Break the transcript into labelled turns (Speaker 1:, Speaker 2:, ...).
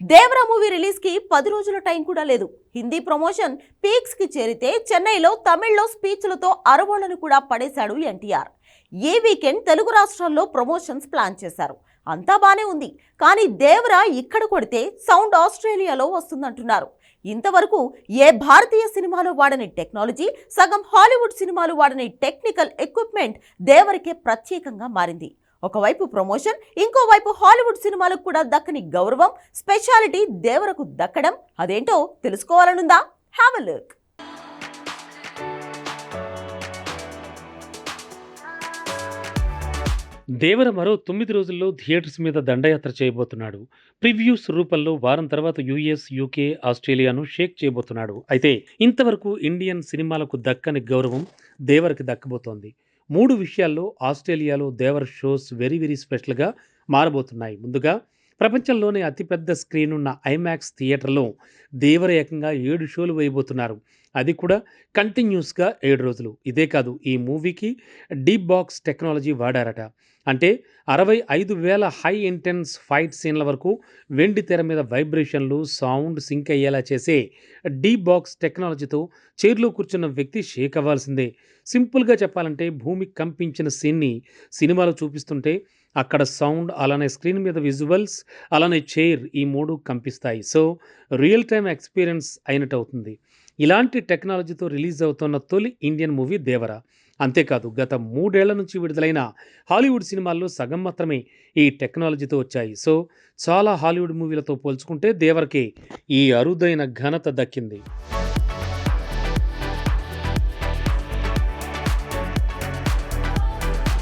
Speaker 1: Devara movie రిలీజ్కి పది రోజుల టైం కూడా లేదు. హిందీ ప్రమోషన్ పీక్స్కి చేరితే చెన్నైలో తమిళ్ళో స్పీచ్లతో అరవోళ్ళను కూడా పడేశాడు ఎన్టీఆర్. ఈ వీకెండ్ తెలుగు రాష్ట్రాల్లో ప్రమోషన్స్ ప్లాన్ చేశారు. అంతా బానే ఉంది. కానీ దేవరా ఇక్కడ కొడితే సౌండ్ ఆస్ట్రేలియాలో వస్తుందంటున్నారు. ఇంతవరకు ఏ భారతీయ సినిమాలో వాడని టెక్నాలజీ సగం హాలీవుడ్ సినిమాలు వాడని టెక్నికల్ ఎక్విప్మెంట్ దేవరికే ప్రత్యేకంగా మారింది. ఒకవైపు ప్రమోషన్ ఇంకోవైపు హాలీవుడ్ సినిమాలకు కూడా దక్కని గౌరవం స్పెషాలిటీ దేవరకు దక్కడం. అదేంటో తెలుసుకోవాలనుందా? హ్యావ్ అ లుక్
Speaker 2: దేవర మరో తొమ్మిది రోజుల్లో థియేటర్స్ మీద దండయాత్ర చేయబోతున్నాడు. ప్రివ్యూస్ రూపంలో వారం తర్వాత యూఎస్ యూకే ఆస్ట్రేలియాను షేక్ చేయబోతున్నాడు. అయితే ఇంతవరకు ఇండియన్ సినిమాలకు దక్కని గౌరవం దేవరికి దక్కబోతోంది. మూడు విషయాల్లో ఆస్ట్రేలియాలో దేవర్ షోస్ వెరీ వెరీ స్పెషల్గా మారబోతున్నాయి. ముందుగా ప్రపంచంలోనే అతిపెద్ద స్క్రీన్ ఉన్న ఐమాక్స్ థియేటర్లో దేవర ఏకంగా ఏడు షోలు వేయబోతున్నారు. అది కూడా కంటిన్యూస్గా ఏడు రోజులు. ఇదే కాదు ఈ మూవీకి డీప్ బాక్స్ టెక్నాలజీ వాడారట. అంటే అరవై ఐదు వేల హై ఇంటెన్స్ ఫైట్ సీన్ల వరకు వెండి తెర మీద వైబ్రేషన్లు సౌండ్ సింక్ అయ్యేలా చేసే డీప్ బాక్స్ టెక్నాలజీతో చైర్లో కూర్చున్న వ్యక్తి షేక్ అవ్వాల్సిందే. సింపుల్గా చెప్పాలంటే భూమి కంపించిన సీన్ని సినిమాలో చూపిస్తుంటే అక్కడ సౌండ్ అలానే స్క్రీన్ మీద విజువల్స్ అలానే చైర్ ఈ మూడు కంపిస్తాయి. సో రియల్ టైం ఎక్స్పీరియన్స్ అయినట్టు అవుతుంది. ఇలాంటి టెక్నాలజీతో రిలీజ్ అవుతున్న తొలి ఇండియన్ మూవీ దేవరా. అంతేకాదు గత మూడేళ్ళ నుంచి విడుదలైన హాలీవుడ్ సినిమాల్లో సగం మాత్రమే ఈ టెక్నాలజీతో వచ్చాయి. సో చాలా హాలీవుడ్ మూవీలతో పోల్చుకుంటే దేవర్కి ఈ అరుదైన ఘనత దక్కింది.